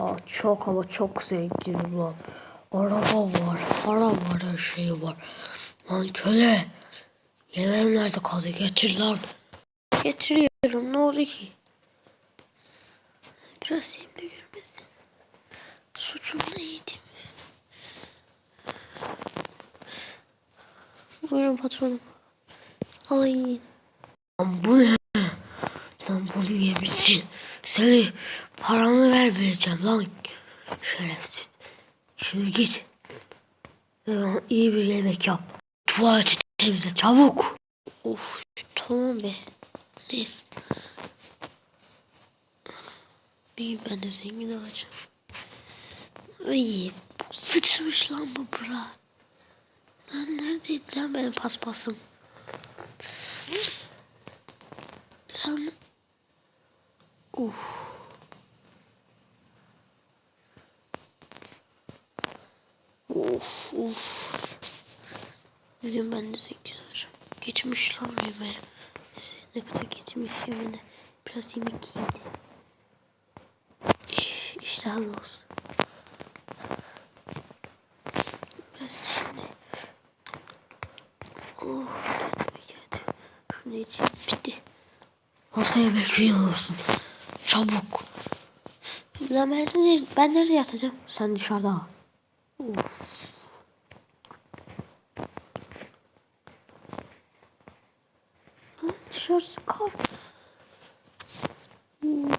Oha çok ama çok zengin lan. Araba var, para var, her şey var. Lan köle. Yemeğim nerede kaldı? Getir lan. Getiriyorum ne oldu ki? Biraz yiyeyim de görmesin. Suçum neydi? Buyurun patronum. Alayım. Lan bu ne? Lan bunu yemişsin. Seni paramı vermeyeceğim lan. Şerefsiz. Şimdi git. Ve bana iyi bir yemek yap. Tuvaleti temizle çabuk. Of tamam be. Neyse. İyi ben de zengin olacağım. Bu sıçmış lan bu bura. Lan neredeydi lan benim paspasım? Lan. Uf. Uf uf. Bugün ben de zengin olacağım. Geçmiş lan yemeğe. Ne kadar geçmiş yemeğine. Biraz yemek yiyeyim de. İş- İştahım olsun. Biraz şimdi. Oh. Şunu içeyim bitti. Masaya bekliyorsun. Çabuk. Lan ben nerede, ben nerede yatacağım? Sen dışarıda. Of. Lan Dışarısı kar. Ben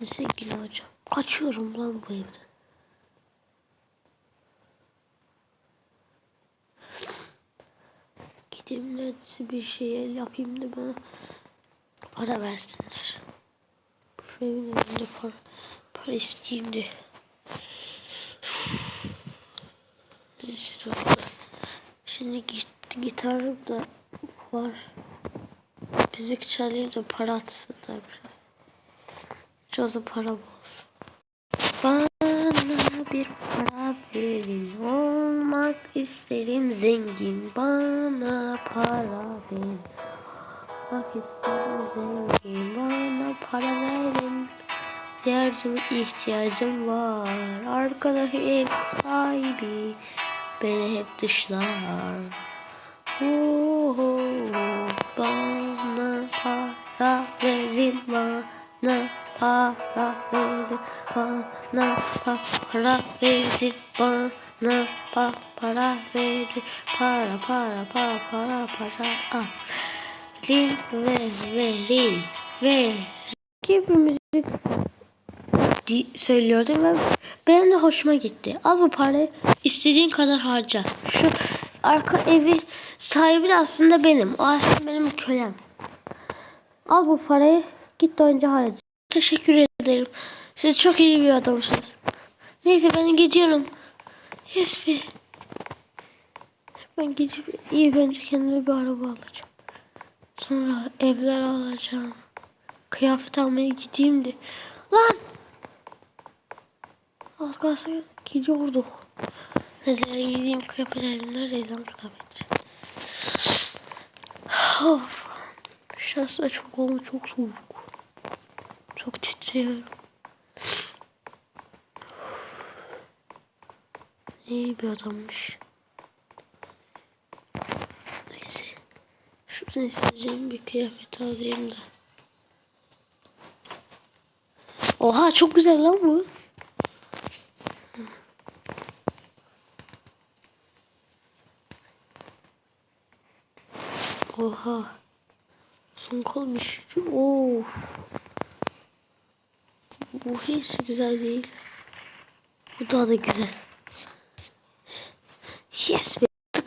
de zengin olacağım. Kaçıyorum lan bu evden. Gideyim neredeyse bir şey yapayım da bana para versinler. Şu evin önünde para, para isteyeyim de. Neyse dur. Şimdi git, gitarım da var. Müzik çalayım da para atsınlar biraz. Da para olsun. Bana bir para verin. Olmak isterim zengin. Bana para verin. Olmak isterim zengin. Bana para verin. Yardım ihtiyacım var. Arkadaş ev sahibi beni hep dışlar. Oo, para verin bana para verin bana para verin bana pa para verin para para para para para ah. Verin ve verin ve gibi müzik söylüyordu ve benim de hoşuma gitti. Al bu parayı istediğin kadar harca. Şu arka evi sahibi aslında benim. O aslında benim kölem. Al bu parayı git de önce harca. Teşekkür ederim. Siz çok iyi bir adamsınız. Neyse ben gidiyorum. Yes be. Ben gidip iyi önce kendime bir araba alacağım. Sonra evler alacağım. Kıyafet almaya gideyim de. Lan! Az kalsın gidiyorduk. Nereye gideyim kıyafet alayım. Nereye lan kıyafet? Of. Şahsen çok ama çok soğuk. Çok titriyorum. İyi bir adammış. Neyse. Şuradan isteyeceğim bir kıyafet alayım da. Oha çok güzel lan bu. Oha. Son kalmış. Oo. Bu hiç güzel değil. Bu daha da güzel. Yes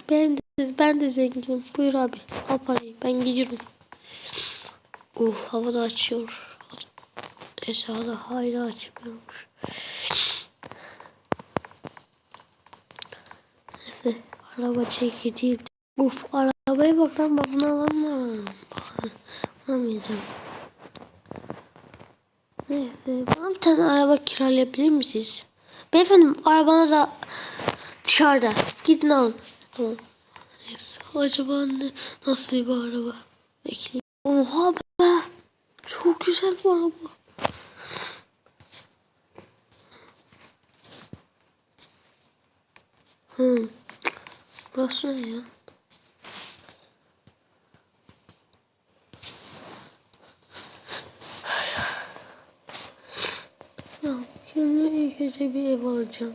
ben de, ben de zenginim. Buyur abi. Al parayı. Ben gidiyorum. Uh havada açıyor. Neyse hala hala açmıyormuş. Neyse araba çekeceğim. Uf arabaya bak lan ben bunu alamam. Anlamayacağım. Beyefendi bana bir tane araba kiralayabilir misiniz? Beyefendi arabanız da dışarıda. Gidin alın. Tamam. Neyse, acaba ne, nasıl bir araba? Bekleyin. Oha be. Çok güzel bu araba. Hmm. Burası ne ya? Önce bir ev alacağım.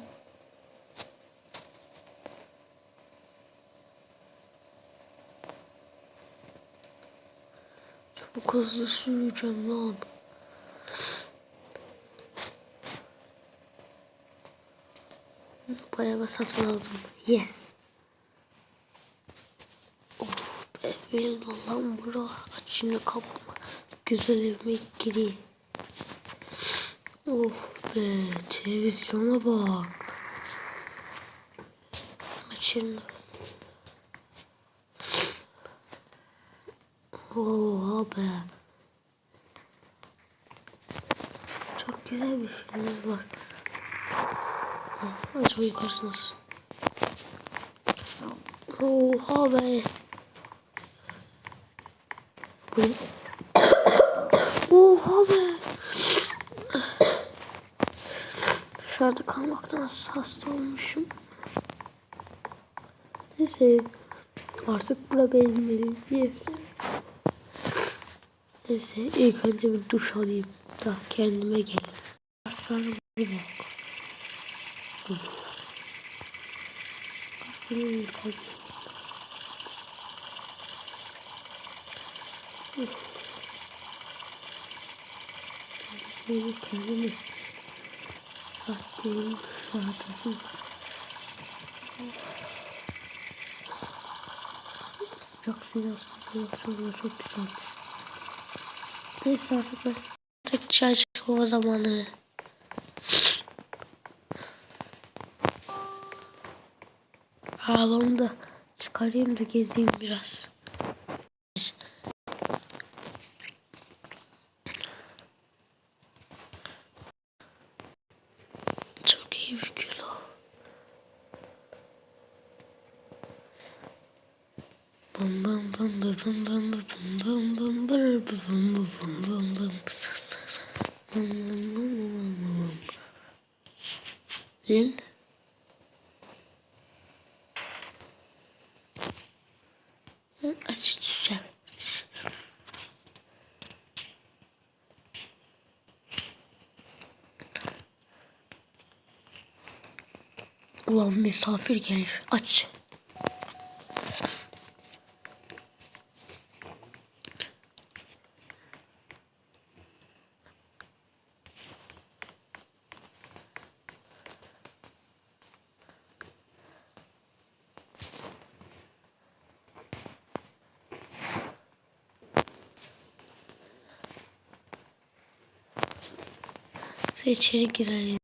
Çok hızlı süreceğim lan. Bayağı satın aldım. Yes. Of be benim lan bura. Şimdi kapımı. Güzel evime gireyim. Of be televizyona bak. Aç şimdi. Oha be. Çok güzel bir film var. Acaba yukarısı nasıl? Oha be. Bu ne? Oha be. Dışarıda kalmaktan hasta olmuşum. Neyse. Artık bura benim. Neyse ilk önce bir duş alayım da kendime geleyim. Aslanım bir bak. Kalbim. Uf. Benim kendimi rahatlayayım, rahatlasın. Sıcak aslında sonra çok güzel. Neyse artık ben tek dışarı çıkma zamanı. Ağlamı çıkarayım da gezeyim biraz. Lin. Aç düşeceğim. Ulan misafir gelir. Aç. Neyse içeri girelim.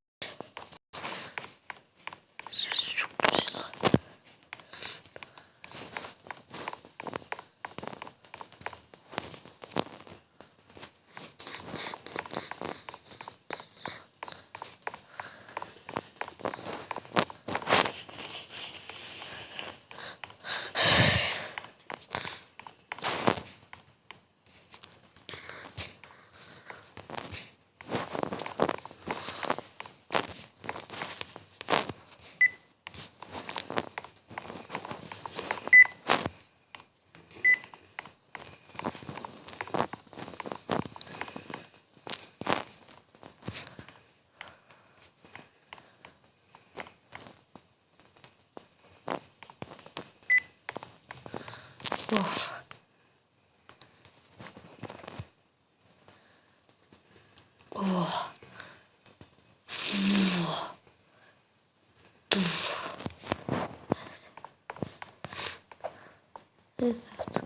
Evet artık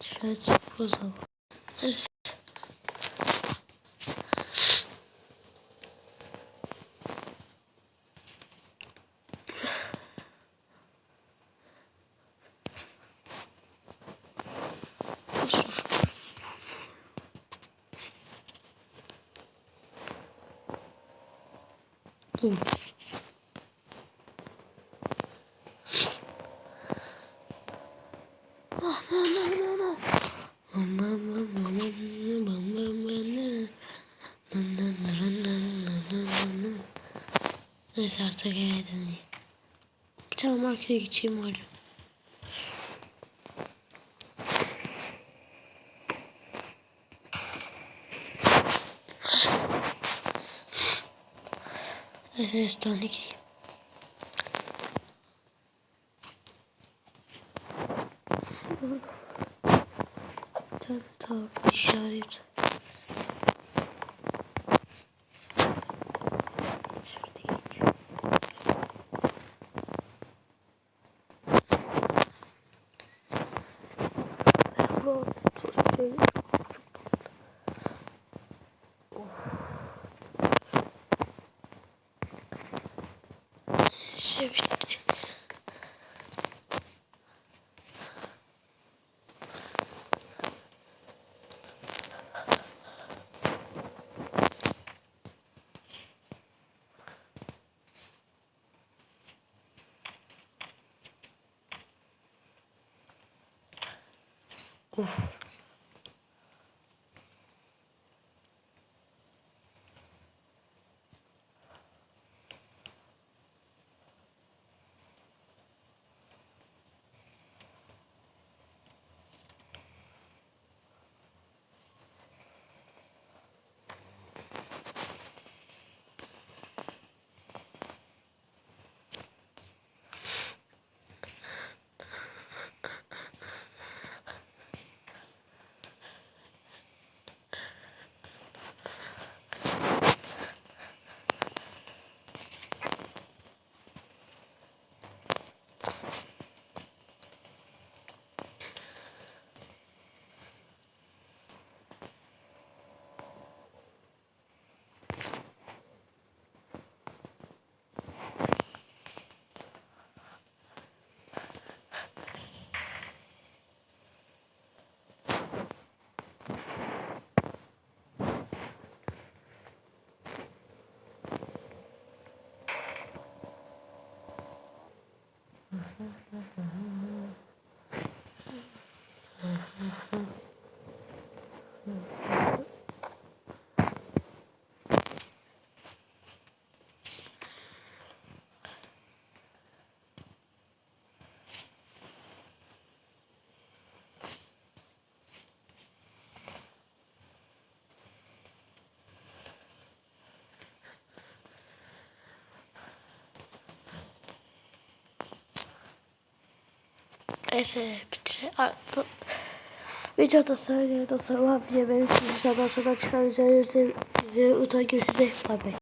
dışarı çık o zaman. Evet. Thank you. Gaza geldin. Bir tane markete geçeyim öyle. Neyse restorana gideyim. Tam tavuk işareti. Sevdi. Of. Neyse bitire. Videoda söylüyor da sonra benim sizi sonra sonra çıkan üzerinize bize uta görüşürüz. Bay bay.